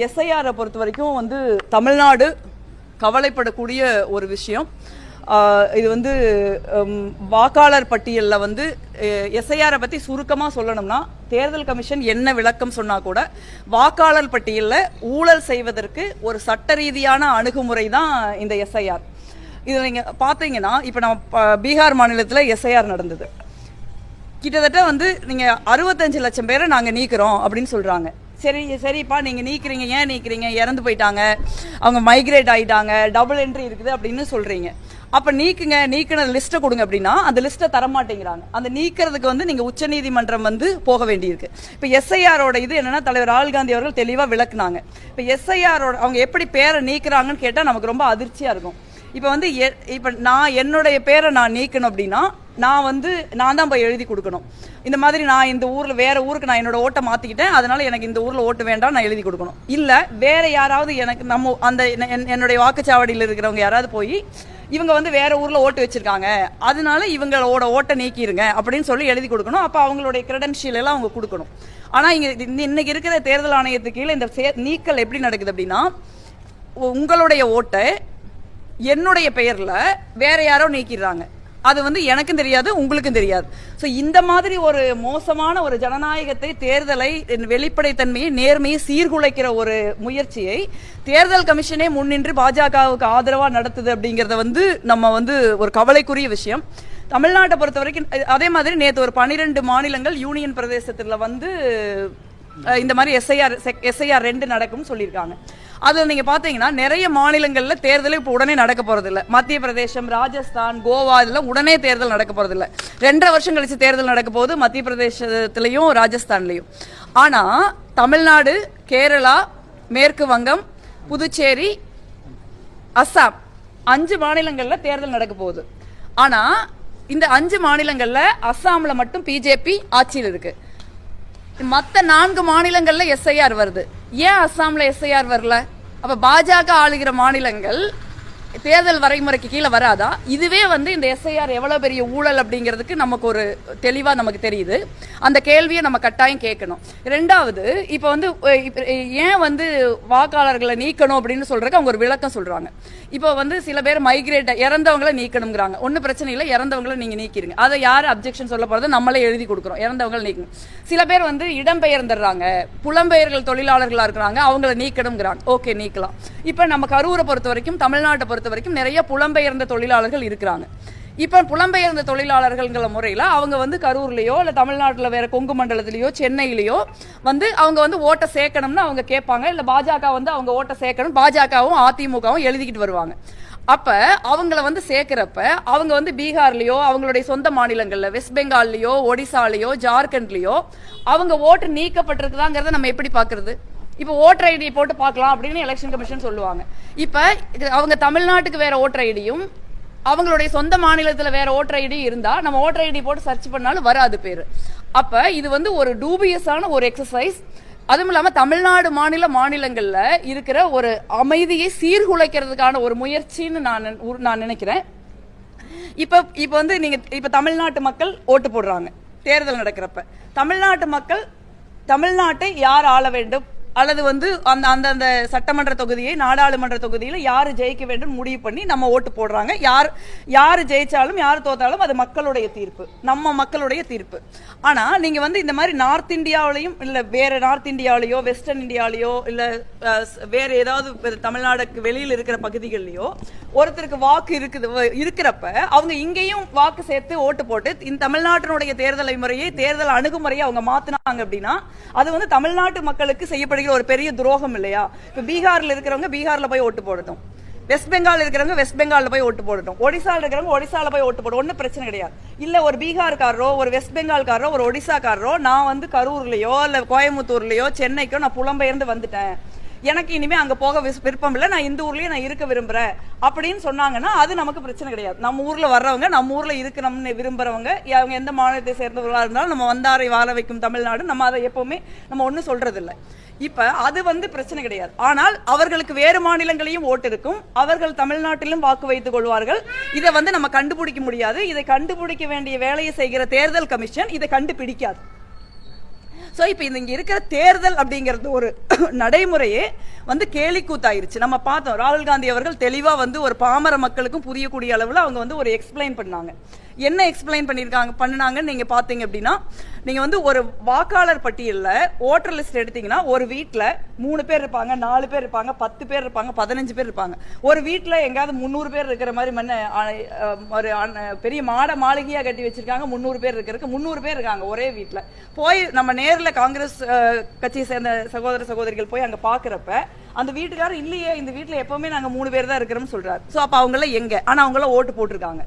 எஸ்ஐஆரை பொறுத்த வரைக்கும் வந்து தமிழ்நாடு கவலைப்படக்கூடிய ஒரு விஷயம். இது வந்து வாக்காளர் பட்டியலில் வந்து எஸ்ஐஆரை பற்றி சுருக்கமாக சொல்லணும்னா தேர்தல் கமிஷன் என்ன விளக்கம் சொன்னால் கூட வாக்காளர் பட்டியலில் ஊழல் செய்வதற்கு ஒரு சட்ட ரீதியான அணுகுமுறை தான் இந்த எஸ்ஐஆர் இதில் நீங்கள் பார்த்தீங்கன்னா இப்போ நம்ம ப- பீகார் மாநிலத்தில் எஸ்ஐஆர் நடந்தது. கிட்டத்தட்ட வந்து நீங்கள் அறுபத்தஞ்சு லட்சம் பேரை நாங்கள் நீக்கிறோம் அப்படின்னு சொல்கிறாங்க சரி சரிப்பா நீங்கள் நீக்கிறீங்க ஏன் நீக்கிறீங்க? இறந்து போயிட்டாங்க. அவங்க மைக்ரேட் ஆகிட்டாங்க டபுள் என்ட்ரி இருக்குது அப்படின்னு சொல்கிறீங்க அப்போ நீக்குங்க நீக்கின லிஸ்ட்டை கொடுங்க அப்படின்னா அந்த லிஸ்ட்டை தர மாட்டேங்கிறாங்க அந்த நீக்கிறதுக்கு வந்து நீங்கள் உச்சநீதிமன்றம் வந்து போக வேண்டியிருக்கு. இப்போ எஸ்ஐஆரோட இது என்னென்னா தலைவர் ராகுல் காந்தி அவர்கள் தெளிவாக விளக்குனாங்க. இப்போ எஸ்ஐஆரோட அவங்க எப்படி பேரை நீக்கிறாங்கன்னு கேட்டால் நமக்கு ரொம்ப அதிர்ச்சியாக இருக்கும். இப்போ வந்து எ- இப்போ நான் என்னுடைய பேரை நான் நீக்கணும் அப்படின்னா நான் வந்து நான் தான் போய் எழுதி கொடுக்கணும். இந்த மாதிரி நான் இந்த ஊரில் வேற ஊருக்கு நான் என்னோட ஓட்டை மாற்றிக்கிட்டேன் அதனால எனக்கு இந்த ஊரில் ஓட்டு வேண்டாம் நான் எழுதி கொடுக்கணும். இல்லை வேற யாராவது எனக்கு நம்ம அந்த என்ன- என்- என்னுடைய வாக்குச்சாவடியில் இருக்கிறவங்க யாராவது போய் இவங்க வந்து வேற ஊரில் ஓட்டு வச்சிருக்காங்க அதனால இவங்களோட ஓட்டை நீக்கிடுங்க அப்படின்னு சொல்லி எழுதி கொடுக்கணும். அப்போ அவங்களுடைய கிரெடென்ஷியல் எல்லாம் அவங்க கொடுக்கணும். ஆனால் இங்கே இன்னைக்கு இருக்கிற தேர்தல் ஆணையத்துக்கு கீழே இந்த சே- நீக்கல் எப்படி நடக்குது அப்படின்னா உங்களுடைய ஓட்டை என்னுடைய பெயரில் வேற யாரோ நீக்கிடுறாங்க. அது வந்து எனக்கும் தெரியாது உங்களுக்கும் தெரியாது. ஸோ இந்த மாதிரி ஒரு மோசமான ஒரு ஜனநாயகத்தை தேர்தலை வெளிப்படைத்தன்மையை நேர்மையை சீர்குலைக்கிற ஒரு முயற்சியை தேர்தல் கமிஷனே முன்னின்று பாஜகவுக்கு ஆதரவாக நடத்துது அப்படிங்கறத வந்து நம்ம வந்து ஒரு கவலைக்குரிய விஷயம். தமிழ்நாட்டை பொறுத்த வரைக்கும் அதே மாதிரி நேற்று ஒரு பனிரெண்டு மாநிலங்கள் யூனியன் பிரதேசத்தில் வந்து இந்த மாதிரி எஸ்ஐஆர் எஸ்ஐஆர் ரெண்டு நடக்கும்னு சொல்லியிருக்காங்க. அதில் நீங்கள் பார்த்தீங்கன்னா நிறைய மாநிலங்களில் தேர்தல் இப்போ உடனே நடக்க போகிறதில்ல மத்திய பிரதேசம் ராஜஸ்தான் கோவா இதெல்லாம் உடனே தேர்தல் நடக்க போகிறதில்ல ரெண்டரை வருஷம் கழித்து தேர்தல் நடக்க போகுது மத்திய பிரதேசத்துலேயும் ராஜஸ்தான்லேயும். ஆனால் தமிழ்நாடு கேரளா மேற்கு வங்கம் புதுச்சேரி அஸ்ஸாம் அஞ்சு மாநிலங்களில் தேர்தல் நடக்க போகுது. ஆனால் இந்த அஞ்சு மாநிலங்களில் அஸ்ஸாமில் மட்டும் பிஜேபி ஆட்சியில் இருக்குது மற்ற நான்கு மாநிலங்களில் எஸ்ஐஆர் வருது. ஏன் அஸ்ஸாம்ல எஸ்ஐஆர் வரல? அப்போ பாஜக ஆளுகிற மாநிலங்கள் தேர்தல் வரைமுறைக்கு கீழே வராதா? இதுவே வந்து இந்த எஸ்ஐஆர் எவ்வளோ பெரிய ஊழல் அப்படிங்கிறதுக்கு நமக்கு ஒரு தெளிவாக நமக்கு தெரியுது. அந்த கேள்வியை நம்ம கட்டாயம் கேட்கணும். ரெண்டாவது இப்போ வந்து ஏன் வந்து வாக்காளர்களை நீக்கணும் அப்படின்னு சொல்றதுக்கு அவங்க ஒரு விளக்கம் சொல்கிறாங்க இப்போ வந்து சில பேர் மைக்ரேட் இறந்தவங்களை நீக்கணுங்கிறாங்க. ஒன்றும் பிரச்சனை இல்லை இறந்தவங்களை நீங்கள் நீக்கிடுங்க அதை யார் அப்ஜெக்ஷன் சொல்ல போறது நம்மளே எழுதி கொடுக்குறோம். இறந்தவங்களை நீக்கணும். சில பேர் வந்து இடம்பெயர்ந்துடுறாங்க. புலம்பெயர்கள் தொழிலாளர்களாக இருக்கிறாங்க. அவங்கள நீக்கணுங்கிறாங்க. ஓகே நீக்கலாம். இப்போ நம்ம கரூரை பொறுத்த வரைக்கும் தமிழ்நாட்டை பொறுத்த பொறுத்த வரைக்கும் நிறைய புலம்பெயர்ந்த தொழிலாளர்கள் இருக்கிறாங்க. இப்போ புலம்பெயர்ந்த தொழிலாளர்கள்ங்கிற முறையில் அவங்க வந்து கரூர்லேயோ இல்லை தமிழ்நாட்டில் வேற கொங்கு மண்டலத்திலேயோ சென்னையிலேயோ வந்து அவங்க வந்து ஓட்டை சேர்க்கணும்னு அவங்க கேட்பாங்க. இல்லை பாஜக வந்து அவங்க ஓட்டை சேர்க்கணும் பாஜகவும் அதிமுகவும் எழுதிக்கிட்டு வருவாங்க. அப்போ அவங்கள வந்து சேர்க்குறப்ப அவங்க வந்து பீகார்லேயோ அவங்களுடைய சொந்த மாநிலங்களில் வெஸ்ட் பெங்கால்லையோ ஒடிசாலேயோ ஜார்க்கண்ட்லேயோ அவங்க ஓட்டு நீக்கப்பட்டிருக்குதாங்கிறத நம்ம எப்படி பார்க்குறது? இப்போ ஓட்டர் ஐடி போட்டு பார்க்கலாம் அப்படின்னு எலெக்ஷன் கமிஷன் சொல்லுவாங்க. இப்போ இது அவங்க தமிழ்நாட்டுக்கு வேற ஓட்டர் ஐடியும் அவங்களுடைய சொந்த மாநிலத்தில் வேற ஓட்டர் ஐடி இருந்தால் நம்ம ஓட்டர் ஐடி போட்டு சர்ச் பண்ணாலும் வராது பேர். அப்போ இது வந்து ஒரு டூபியஸான ஒரு எக்ஸசைஸ் அதுவும் இல்லாமல் தமிழ்நாடு மாநில மாநிலங்களில் இருக்கிற ஒரு அமைதியை சீர்குலைக்கிறதுக்கான ஒரு முயற்சின்னு நான் நான் நினைக்கிறேன். இப்போ இப்போ வந்து நீங்கள் இப்போ தமிழ்நாட்டு மக்கள் ஓட்டு போடுறாங்க தேர்தல் நடக்கிறப்ப. தமிழ்நாட்டு மக்கள் தமிழ்நாட்டை யார் ஆள வேண்டும்? அல்லது வந்து அந்த அந்தந்த சட்டமன்ற தொகுதியை நாடாளுமன்ற தொகுதியில் யார் ஜெயிக்க வேண்டும் முடிவு பண்ணி நம்ம ஓட்டு போடுறாங்க. யார் யார் ஜெயிச்சாலும் யார் தோத்தாலும் அது மக்களுடைய தீர்ப்பு. நம்ம மக்களுடைய தீர்ப்பு. ஆனால் நீங்கள் வந்து இந்த மாதிரி நார்த் இந்தியாவிலையும் இல்லை வேறு நார்த் இந்தியாவிலையோ வெஸ்டர்ன் இந்தியாவிலையோ இல்லை வேறு ஏதாவது தமிழ்நாடுக்கு வெளியில் இருக்கிற பகுதிகள்லையோ ஒருத்தருக்கு வாக்கு இருக்குது இருக்கிறப்ப அவங்க இங்கேயும் வாக்கு சேர்த்து ஓட்டு போட்டு இந்த தமிழ்நாட்டினுடைய தேர்தலை முறையை தேர்தல் அணுகுமுறையை அவங்க மாற்றினாங்க அப்படின்னா அது வந்து தமிழ்நாட்டு மக்களுக்கு செய்யப்படுகிற ஒரு பெரிய துரோகம் இல்லையா? இப்போ பீகாரில் இருக்கிறவங்க பீகாரில் போய் ஓட்டு போடட்டும். வெஸ்ட் பெங்கால் இருக்கிறவங்க வெஸ்ட் பெங்காலில் போய் ஓட்டு போடட்டும். ஒடிசாவில் இருக்கிறவங்க ஒடிசாவில் போய் ஓட்டு போடும் ஒன்றும் பிரச்சனை கிடையாது. இல்லை ஒரு பீகார்காரரோ ஒரு வெஸ்ட் பெங்கால்காரரோ ஒரு ஒடிசாக்காரரோ நான் வந்து கரூர்லையோ இல்லை கோயம்புத்தூர்லையோ சென்னைக்கோ நான் புலம்பெயர்ந்து வந்துட்டேன். எனக்கு இனிமே அங்க போக விருப்பம் இல்லை நான் இந்த ஊர்லயே நான் இருக்க விரும்புறேன் அப்படின்னு சொன்னாங்கன்னா அது நமக்கு பிரச்சனை கிடையாது. நம்ம ஊர்ல வர்றவங்க நம்ம ஊர்ல இருக்கணும்னு விரும்புறவங்க அவங்க எந்த மாநிலத்தை சேர்ந்தவர்களா இருந்தாலும் நம்ம வந்தாரை வாழ வைக்கும் தமிழ்நாடு நம்ம அதை எப்பவுமே நம்ம ஒன்றும் சொல்றது இல்ல இப்ப அது வந்து பிரச்சனை கிடையாது. ஆனால் அவர்களுக்கு வேறு மாநிலங்களையும் ஓட்டு இருக்கும். அவர்கள் தமிழ்நாட்டிலும் வாக்கு வைத்துக் கொள்வார்கள். இதை வந்து நம்ம கண்டுபிடிக்க முடியாது. இதை கண்டுபிடிக்க வேண்டிய வேலையை செய்கிற தேர்தல் கமிஷன் இதை கண்டுபிடிக்காது. ஸோ இப்போ இந்த இங்கே இருக்கிற தேர்தல் அப்படிங்கிறது ஒரு நடைமுறையே வந்து கேலிக்கூத்தாயிருச்சு. நம்ம பார்த்தோம் ராகுல் காந்தி அவர்கள் தெளிவாக வந்து ஒரு பாமர மக்களுக்கும் புரியக்கூடிய அளவில் அவங்க வந்து ஒரு எக்ஸ்பிளைன் பண்ணாங்க. என்ன எக்ஸ்பிளைன் பண்ணியிருக்காங்க பண்ணுனாங்கன்னு நீங்கள் பார்த்தீங்க அப்படின்னா நீங்கள் வந்து ஒரு வாக்காளர் பட்டியலில் ஓட்டர் லிஸ்ட் எடுத்தீங்கன்னா ஒரு வீட்டில் மூணு பேர் இருப்பாங்க நாலு பேர் இருப்பாங்க பத்து பேர் இருப்பாங்க பதினஞ்சு பேர் இருப்பாங்க. ஒரு வீட்டில் எங்காவது முந்நூறு பேர் இருக்கிற மாதிரி மண்ண ஒரு பெரிய மாட மாளிகையாக கட்டி வச்சிருக்காங்க முந்நூறு பேர் இருக்கிறதுக்கு முந்நூறு பேர் இருக்காங்க ஒரே வீட்டில் போய் நம்ம நேரில் காங்கிரஸ் கட்சியை சேர்ந்த சகோதர சகோதரிகள் போய் அங்கே பார்க்குறப்ப அந்த வீட்டுக்காரர் இல்லையே இந்த வீட்டில் எப்பவுமே நாங்கள் மூணு பேர் தான் இருக்கிறோம்னு சொல்கிறார் ஸோ அப்போ அவங்கள எங்க? ஆனால் அவங்கள ஓட்டு போட்டிருக்காங்க.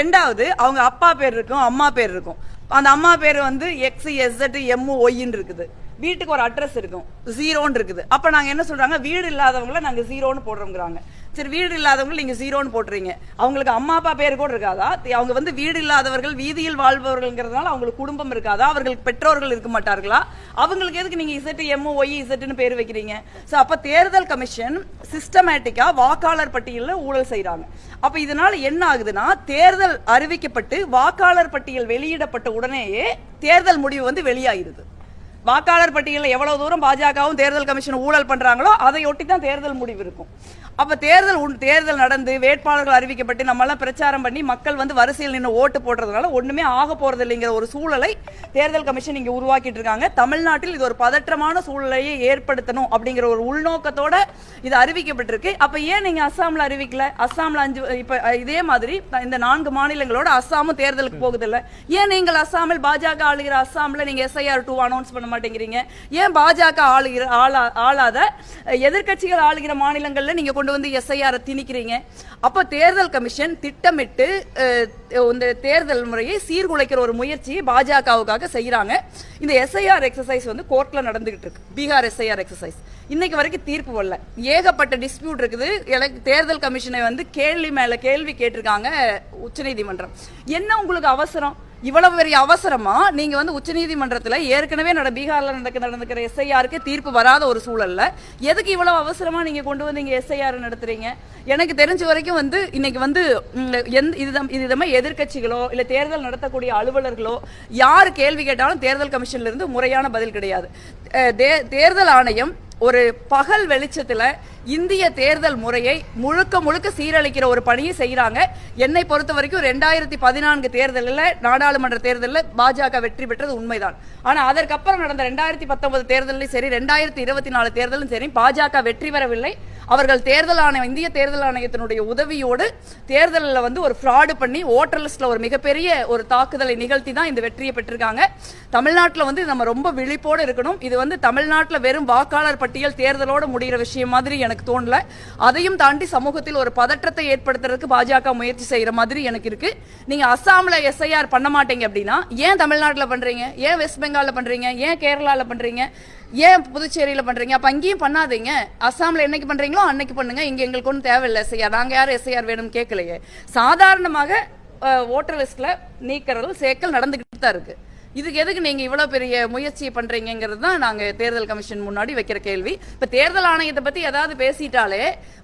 ரெண்டாவது அவங்க அப்பா பேர் இருக்கும் அம்மா பேர் இருக்கும். அந்த அம்மா பேர் வந்து எக்ஸ் எஸ்எட் எம் ஒய்ன்னு இருக்குது. வீட்டுக்கு ஒரு அட்ரஸ் இருக்கும். ஜீரோன்னு இருக்குது. அப்போ நாங்கள் என்ன சொல்கிறாங்க வீடு இல்லாதவங்கள நாங்கள் ஜீரோன்னு போடுறோங்கிறாங்க சரி வீடு இல்லாதவங்க நீங்க ஜீரோன்னு போட்டுறீங்க. அவங்களுக்கு அம்மா அப்பா பேர் கூட இருக்காதா? அவங்க வந்து வீடு இல்லாதவர்கள் வீதியில் வாழ்பவர்கள்ங்கிறதுனால அவங்களுக்கு குடும்பம் இருக்காதா? அவர்களுக்கு பெற்றோர்கள் இருக்க மாட்டார்களா? அவங்களுக்கு எதுக்கு நீங்க இசட்டு எம் ஒய் இசட்டுன்னு பேர் வைக்கிறீங்க? ஸோ அப்ப தேர்தல் கமிஷன் சிஸ்டமேட்டிக்கா வாக்காளர் பட்டியலில் ஊழல் செய்கிறாங்க அப்ப இதனால என்ன ஆகுதுன்னா தேர்தல் அறிவிக்கப்பட்டு வாக்காளர் பட்டியல் வெளியிடப்பட்ட உடனேயே தேர்தல் முடிவு வந்து வெளியாகிடுது வாக்காளர் பட்டியலில் எவ்வளவு தூரம் பாஜகவும் தேர்தல் கமிஷன் ஊழல் பண்றாங்களோ அதையொட்டி தான் தேர்தல் முடிவு இருக்கும். அப்போ தேர்தல் உண்- தேர்தல் நடந்து வேட்பாளர்கள் அறிவிக்கப்பட்டு நம்மளாம் பிரச்சாரம் பண்ணி மக்கள் வந்து வரிசையில் நின்று ஓட்டு போடுறதுனால ஒன்றுமே ஆக போகிறது இல்லைங்கிற ஒரு சூழலை தேர்தல் கமிஷன் இங்கே உருவாக்கிட்டு இருக்காங்க. தமிழ்நாட்டில் இது ஒரு பதற்றமான சூழலையை ஏற்படுத்தணும் அப்படிங்கிற ஒரு உள்நோக்கத்தோட இது அறிவிக்கப்பட்டிருக்கு. அப்போ ஏன் நீங்கள் அஸ்ஸாம்ல அறிவிக்கல? அஸ்ஸாம்ல அஞ்சு இப்போ இதே மாதிரி இந்த நான்கு மாநிலங்களோட அஸ்ஸாமும் தேர்தலுக்கு போகுது இல்லை ஏன் நீங்கள் அஸ்ஸாமில் பாஜக ஆளுகிற அஸ்ஸாமில் நீங்கள் எஸ்ஐஆர் டூ அனௌன்ஸ் பண்ண மாட்டேங்கிறீங்க? ஏன் பாஜக ஆளுகிற ஆளா ஆளாத? எதிர்கட்சிகள் எதிர்க்கட்சிகள் ஆளுகிற மாநிலங்களில் நீங்கள் கொண்டு வந்து எஸ்ஐஆரை திணிக்கிறீங்க. அப்போ தேர்தல் கமிஷன் திட்டமிட்டு இந்த தேர்தல் முறையை சீர்குலைக்கிற ஒரு முயற்சியை பாஜகவுக்காக செய்கிறாங்க இந்த எஸ்ஐஆர் எக்ஸசைஸ் வந்து கோர்ட்டில் நடந்துகிட்டு இருக்கு. பீகார் எஸ்ஐஆர் எக்ஸசைஸ் இன்னைக்கு வரைக்கும் தீர்ப்பு வரல. ஏகப்பட்ட டிஸ்பியூட் இருக்குது. எனக்கு தேர்தல் கமிஷனை வந்து கேள்வி மேலே கேள்வி கேட்டிருக்காங்க உச்சநீதிமன்றம். என்ன உங்களுக்கு அவசரம்? இவ்வளவு பெரிய அவசரமா நீங்க வந்து உச்சநீதிமன்றத்தில் ஏற்கனவே நட பீகார்ல நடக்க நடந்துக்கிற எஸ்ஐஆருக்கு தீர்ப்பு வராத ஒரு சூழல்ல எதுக்கு இவ்வளவு அவசரமா நீங்க கொண்டு வந்து இங்கே எஸ்ஐஆர் நடத்துறீங்க? எனக்கு தெரிஞ்ச வரைக்கும் வந்து இன்னைக்கு வந்து ம், எந்த இதுதான் இதுதமே எதிர்கட்சிகளோ இல்ல தேர்தல் நடத்தக்கூடிய அலுவலர்களோ யார் கேள்வி கேட்டாலும் தேர்தல் கமிஷன்ல இருந்து முறையான பதில் கிடையாது. தேர்தல் ஆணையம் ஒரு பகல் வெளிச்சத்துல இந்திய தேர்தல் முறையை முழுக்க முழுக்க சீரழிக்கிற ஒரு பணியை செய்யறாங்க என்னை பொறுத்த வரைக்கும் ரெண்டாயிரத்தி பதினான்கு தேர்தலில் நாடாளுமன்ற தேர்தலில் பாஜக வெற்றி பெற்றது உண்மைதான். ஆனா அதற்கப்புறம் நடந்த ரெண்டாயிரத்தி பத்தொன்பது தேர்தலும் சரி ரெண்டாயிரத்தி இருபத்தி நாலு தேர்தலும் சரி பாஜக வெற்றி பெறவில்லை. அவர்கள் தேர்தல் ஆணையம் இந்திய தேர்தல் ஆணையத்தினுடைய உதவியோடு தேர்தலில் வந்து ஒரு ஃப்ராடு பண்ணி ஓட்டர் ஒரு மிகப்பெரிய ஒரு தாக்குதலை நிகழ்த்தி தான் இந்த வெற்றியை பெற்றிருக்காங்க. தமிழ்நாட்டில் வந்து நம்ம ரொம்ப விழிப்போடு இருக்கணும். இது வந்து தமிழ்நாட்டில் வெறும் வாக்காளர் பட்டியல் தேர்தலோட முடிகிற விஷயம் மாதிரி எனக்கு தோணல. அதையும் தாண்டி சமூகத்தில் ஒரு பதற்றத்தை ஏற்படுத்துறதுக்கு பாஜக முயற்சி செய்கிற மாதிரி எனக்கு இருக்கு. நீங்க அஸ்ஸாமில் எஸ்ஐஆர் பண்ண மாட்டீங்க அப்படின்னா ஏன் தமிழ்நாட்டில் பண்றீங்க? ஏன் வெஸ்ட் பெங்காலில் பண்றீங்க? ஏன் கேரளாவில் பண்றீங்க? ஏன் புதுச்சேரியில் பண்றீங்க? அப்போ அங்கேயும் பண்ணாதீங்க. அஸ்ஸாம்ல என்னைக்கு பண்றீங்களோ அன்னைக்கு பண்ணுங்க. இங்கே எங்களுக்கு ஒன்றும் தேவையில்லை எஸ்ஐஆர் நாங்கள் யாரும் எஸ்ஐஆர் வேணும்னு கேட்கலையே. சாதாரணமாக ஓட்டர் லிஸ்ட்டில் நீக்கிறது சேர்க்கல் நடந்துகிட்டு தான் இருக்கு. இதுக்கு எதுக்கு நீங்க இவ்வளவு பெரிய முயற்சி பண்றீங்கிறது தான் நாங்க தேர்தல் கமிஷன் முன்னாடி வைக்கிற கேள்வி. இப்ப தேர்தல் ஆணையத்தை பத்தி ஏதாவது பேசிட்டாலே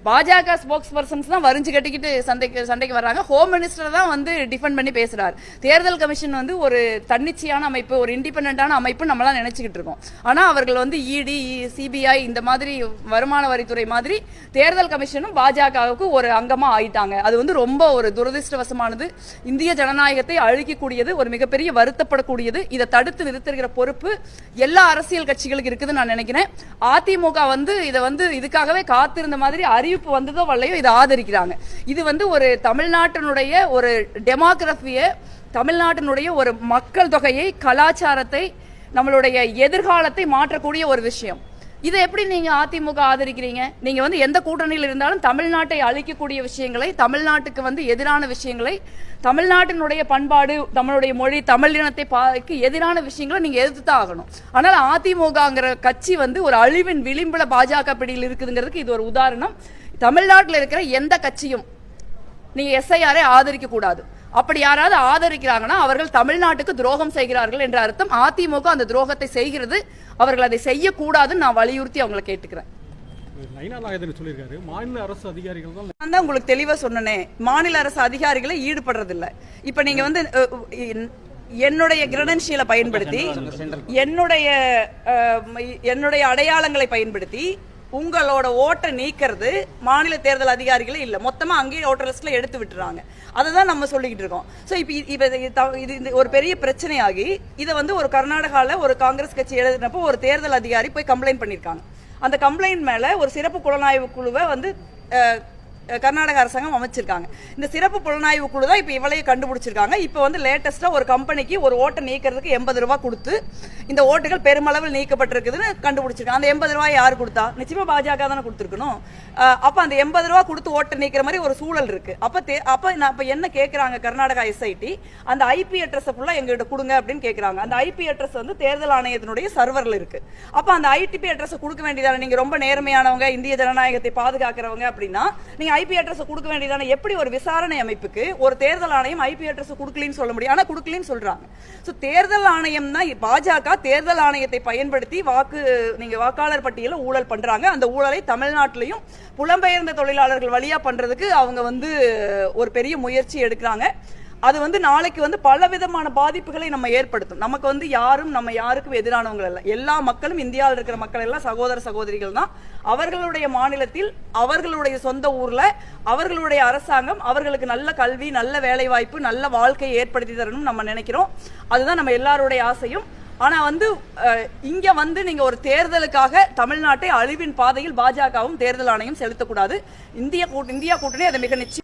பாஜக ஸ்போக்ஸ் பர்சன்ஸ் தான் வரிஞ்சு கட்டிக்கிட்டு சண்டைக்கு சண்டைக்கு வர்றாங்க. ஹோம் மினிஸ்டர் தான் வந்து டிஃபெண்ட் பண்ணி பேசுறாரு. தேர்தல் கமிஷன் வந்து ஒரு தன்னிச்சையான அமைப்பு ஒரு இண்டிபெண்டான அமைப்பு நம்மளாம் நினைச்சுக்கிட்டு இருக்கோம். ஆனா அவர்கள் வந்து இடி சிபிஐ e, இந்த மாதிரி வருமான வரித்துறை மாதிரி தேர்தல் கமிஷனும் பாஜகவுக்கு ஒரு அங்கமா ஆயிட்டாங்க. அது வந்து ரொம்ப ஒரு துரதிருஷ்டவசமானது. இந்திய ஜனநாயகத்தை அழிக்கக்கூடியது ஒரு மிகப்பெரிய வருத்தப்படக்கூடியது இதை தடுத்து நிறுத்துகிற பொறுப்பு எல்லா அரசியல் கட்சிகளுக்கு இருக்குதுன்னு நான் நினைக்கிறேன். அதிமுக வந்து இதை வந்து இதுக்காகவே காத்திருந்த மாதிரி அறிவிப்பு வந்ததோ வரலையோ இதை ஆதரிக்கிறாங்க. இது வந்து ஒரு தமிழ்நாட்டினுடைய ஒரு டெமோகிராஃபியை தமிழ்நாட்டினுடைய ஒரு மக்கள் தொகையை கலாச்சாரத்தை நம்மளுடைய எதிர்காலத்தை மாற்றக்கூடிய ஒரு விஷயம். இதை எப்படி நீங்க அதிமுக ஆதரிக்கிறீங்க? நீங்க வந்து எந்த கூட்டணியில் இருந்தாலும் தமிழ்நாட்டை அழிக்கக்கூடிய விஷயங்களை தமிழ்நாட்டுக்கு வந்து எதிரான விஷயங்களை தமிழ்நாட்டினுடைய பண்பாடு தமிழுடைய மொழி தமிழ் இனத்தை பாக்கு எதிரான விஷயங்களை நீங்க எதிர்த்து தான் ஆகணும். ஆனால் அதிமுகங்கிற கட்சி வந்து ஒரு அழிவின் விளிம்புல பாஜக பிடியில் இருக்குதுங்கிறதுக்கு இது ஒரு உதாரணம். தமிழ்நாட்டில் இருக்கிற எந்த கட்சியும் நீங்க எஸ்ஐஆரை ஆதரிக்க கூடாது அப்படி யாராவது ஆதரிக்கிறாங்கன்னா அவர்கள் தமிழ்நாட்டுக்கு துரோகம் செய்கிறார்கள் என்ற அர்த்தம். அதிமுக அந்த துரோகத்தை செய்கிறது. அவர்கள் அதை செய்யக்கூடாதுன்னு நான் வலியுறுத்தி அவங்களை கேட்டுக்கிறேன். மாநில அரசு அதிகாரிகள் நான் தான் உங்களுக்கு தெளிவா சொன்னனே மாநில அரசு அதிகாரிகளை ஈடுபடுறது இல்ல இப்ப நீங்க வந்து என்னுடைய கிரெடென்ஷியலை பயன்படுத்தி என்னுடைய என்னுடைய அடையாளங்களை பயன்படுத்தி உங்களோட ஓட்டை நீக்கிறது மாநில தேர்தல் அதிகாரிகளே இல்லை. மொத்தமாக அங்கேயே ஓட்டர் லிஸ்ட்டில் எடுத்து விட்டுறாங்க. அதை தான் நம்ம சொல்லிக்கிட்டு இருக்கோம். ஸோ இப்போ இப்போ இது இது இந்த ஒரு பெரிய பிரச்சனையாகி இதை வந்து ஒரு கர்நாடகாவில் ஒரு காங்கிரஸ் கட்சி எழுதினப்போ ஒரு தேர்தல் அதிகாரி போய் கம்ப்ளைண்ட் பண்ணியிருக்காங்க அந்த கம்ப்ளைண்ட் மேலே ஒரு சிறப்பு புலனாய்வு குழுவை வந்து கர்நாடக அரசாங்கம் அமைச்சிருக்காங்க. இந்த சிறப்பு புலனாய்வு குழு தான் இப்போ இவளையே கண்டுபிடிச்சிருக்காங்க. இப்போ வந்து லேட்டஸ்ட்டாக ஒரு கம்பெனிக்கு ஒரு ஓட்டை நீக்கிறதுக்கு எண்பது ரூபா கொடுத்து இந்த ஓட்டுகள் பெருமளவில் நீக்கப்பட்டிருக்குதுன்னு கண்டுபிடிச்சிருக்காங்க. அந்த எண்பது ரூபாய் யார் கொடுத்தா? நிச்சயமா பாஜக தானே கொடுத்துருக்கணும். அப்போ அந்த எண்பது ரூபா கொடுத்து ஓட்டை நீக்கிற மாதிரி ஒரு சூழல் இருக்கு. அப்போ தே- அப்போ நான் இப்போ என்ன கேட்குறாங்க கர்நாடகா எஸ்ஐடி அந்த ஐபி அட்ரஸ் ஃபுல்லா எங்ககிட்ட கொடுங்க அப்படின்னு கேட்குறாங்க அந்த ஐபி அட்ரஸ் வந்து தேர்தல் ஆணையத்தினுடைய சர்வர்ல இருக்கு. அப்போ அந்த ஐடிபி அட்ரஸ் கொடுக்க வேண்டியதான? நீங்கள் ரொம்ப நேர்மையானவங்க இந்திய ஜனநாயகத்தை பாதுகாக்கிறவங்க அப்படின்னா நீங்க ஐபி அட்ரஸ் கொடுக்க வேண்டியதான எப்படி ஒரு விசாரணை அமைப்புக்கு ஒரு தேர்தல் ஆணையம் ஐபி அட்ரஸ் கொடுக்கலன்னு சொல்ல முடியும். ஆனா கொடுக்கலன்னு சொல்றாங்க. சோ தேர்தல் ஆணையம் தான் பாஜக தேர்தல் ஆணையத்தை பயன்படுத்தி வாக்கு நீங்க வாக்காளர் பட்டியல ஊழல் பண்றாங்க. அந்த ஊழலை தமிழ்நாட்டிலையும் புலம்பெயர்ந்த தொழிலாளர்கள் வழியா பண்றதுக்கு அவங்க வந்து ஒரு பெரிய முயற்சி எடுக்கிறாங்க. அது வந்து நாளைக்கு வந்து பல விதமான பாதிப்புகளை நம்ம ஏற்படுத்தும். நமக்கு வந்து யாரும் நம்ம யாருக்கும் எதிரானவங்க இல்லை எல்லா மக்களும் இந்தியாவில் இருக்கிற மக்கள் எல்லாம் சகோதர சகோதரிகள் தான். அவர்களுடைய மாநிலத்தில் அவர்களுடைய சொந்த ஊர்ல அவர்களுடைய அரசாங்கம் அவர்களுக்கு நல்ல கல்வி நல்ல வேலை வாய்ப்பு நல்ல வாழ்க்கையை ஏற்படுத்தி தரணும் நம்ம நினைக்கிறோம். அதுதான் நம்ம எல்லாருடைய ஆசையும். ஆனா வந்து இங்கே இங்க வந்து நீங்க ஒரு தேர்தலுக்காக தமிழ்நாட்டை அழிவின் பாதையில் பாஜகவும் தேர்தல் ஆணையம் செலுத்தக்கூடாது. இந்திய கூட்டு இந்தியா கூட்டணி அதை மிக நிச்சயம்.